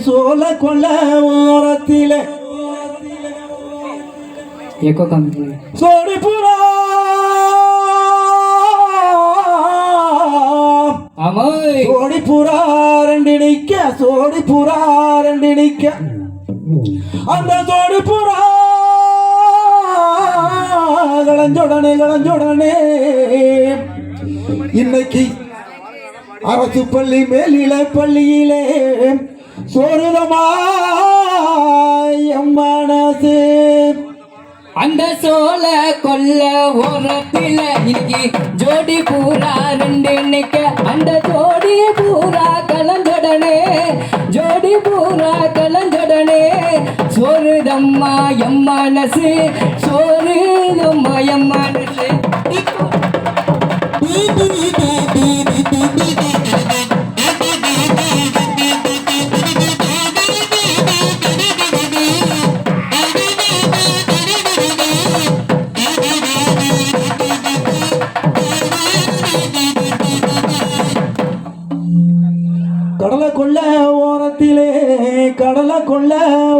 சோல கொள்ள ஓரத்தில. ஏகோ கம்மி சோடி புறா அமாய் சோடி புறா ரெண்டு நிக்க சோடி புறா ரெண்டு நிக்க அந்த சோடி புறா கலஞ்சோடனே கலஞ்சோடனே இன்னைக்கு அரசு பள்ளி மேலில பள்ளியிலே சோறுதமாய் மனசு. அந்த சோல கொல்ல ஓரத்தில இன்னைக்கு ஜோடி பூரா ரெண்டு நிக்க. அந்த ஜோடி பூரா கலந்தடனே ஜோடி பூரா கலந்தடனே சோறுதம்மா எம்மனசு சோறுதம்மா எம்மனசு ஓரத்திலே கடலை கொள்ள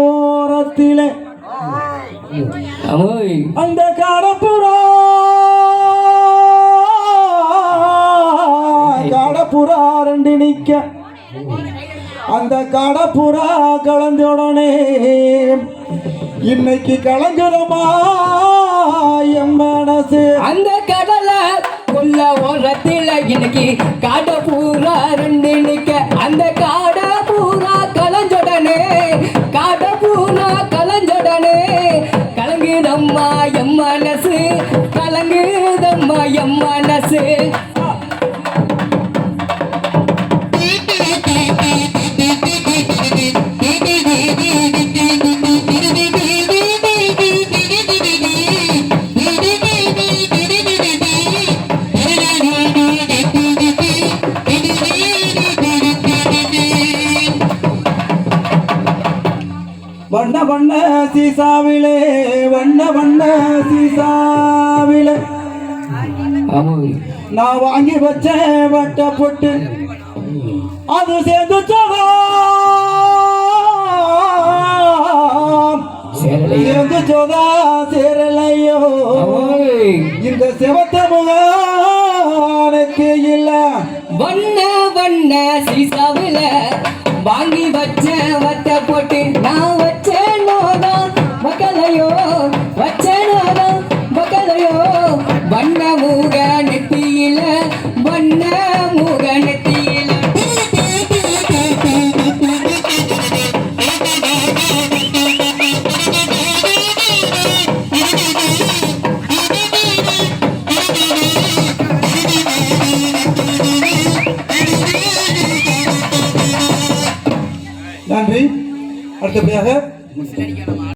ஓரத்திலே. அந்த காடப்புறா காடப்புறா ரெண்டு நிக்க. அந்த காடப்புறா கலந்த உடனே இன்னைக்கு கலங்குறமா என் மனசு? அந்த கடலை கொல்ல ஓரத்தில இன்னைக்கு காட பூரா ரெண்டு நிக்க. அந்த காட வண்ண வண்ண சீசாவிலே வண்ண வண்ண சீசாவிலே. நான் வாங்கி வச்ச வட்ட பொட்டு அது சேர்ந்து? சேர்ந்து சோதா சேரலையோ. இந்த செவத்த முகானுக்கு இல்ல. வண்ண வண்ண சீசாவில வாங்கி வச்ச நன்றி அடுத்தபடியாக